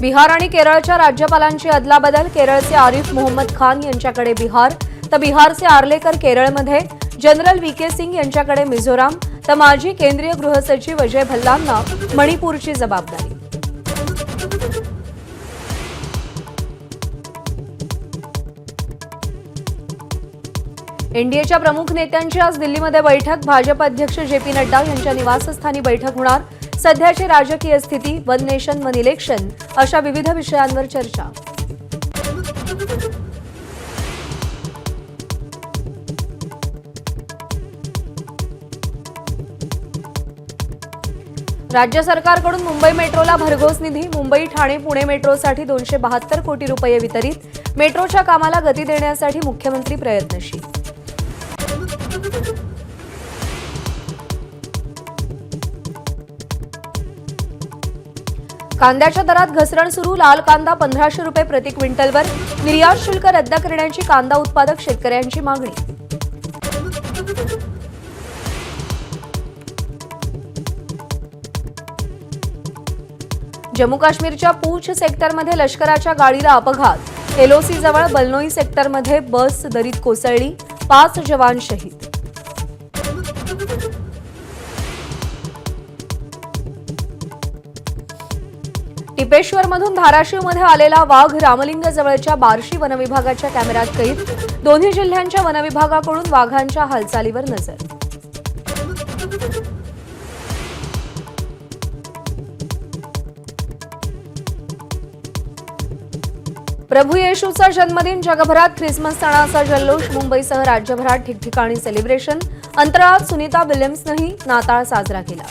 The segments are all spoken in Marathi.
बिहार आणि केरळच्या राज्यपालांची अदलाबदल केरळचे आरिफ मोहम्मद खान यांच्याकडे बिहार तर बिहारचे आर्लेकर केरळमध्ये जनरल व्ही के सिंग यांच्याकडे मिझोराम तर माजी केंद्रीय गृहसचिव अजय भल्लांना मणिपूरची जबाबदारी. एनडीएच्या प्रमुख नेत्यांची आज दिल्लीमध्ये बैठक. भाजप अध्यक्ष जे पी नड्डा यांच्या निवासस्थानी बैठक होणार. सध्याची राजकीय स्थिती वन नेशन वन इलेक्शन अशा विविध विषयांवर चर्चा. राज्य सरकारकडून मुंबई मेट्रोला भरघोस निधी. मुंबई ठाणे पुणे मेट्रोसाठी दोनशे बहात्तर कोटी रुपये वितरित. मेट्रोच्या कामाला गती देण्यासाठी मुख्यमंत्री प्रयत्नशील. कांद्याच्या दरात घसरण सुरू लाल कांदा पंधराशे रुपये प्रति क्विंटलवर. निर्यात शुल्क रद्द करण्याची कांदा उत्पादक शेतकऱ्यांची मागणी. जम्मू काश्मीरच्या पूछ सेक्टरमध्ये लष्कराच्या गाडीला अपघात. एलओसी जवळ बलनोई सेक्टरमध्ये बस दरीत कोसळली. पाच जवान शहीद. टिपेश्वरमधून धाराशिवमध्ये आलेला वाघ रामलिंग जवळच्या बार्शी वनविभागाच्या कॅमेऱ्यात कैद. दोन्ही जिल्ह्यांच्या वनविभागाकडून वाघांच्या हालचालीवर नजर. प्रभू येशूचा जन्मदिन जगभरात ख्रिसमस सणाचा जल्लोष मुंबईसह राज्यभरात ठिकठिकाणी सेलिब्रेशन अंतराळात सुनीता विल्यम्सनंही नाताळ साजरा केला.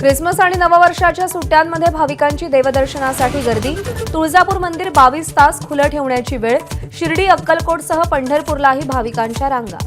ख्रिसमस आणि नववर्षाच्या सुट्ट्यांमध्ये भाविकांची देवदर्शनासाठी गर्दी. तुळजापूर मंदिर बावीस तास खुलं ठेवण्याची वेळ. शिर्डी अक्कलकोटसह पंढरपूरलाही भाविकांच्या रांगा.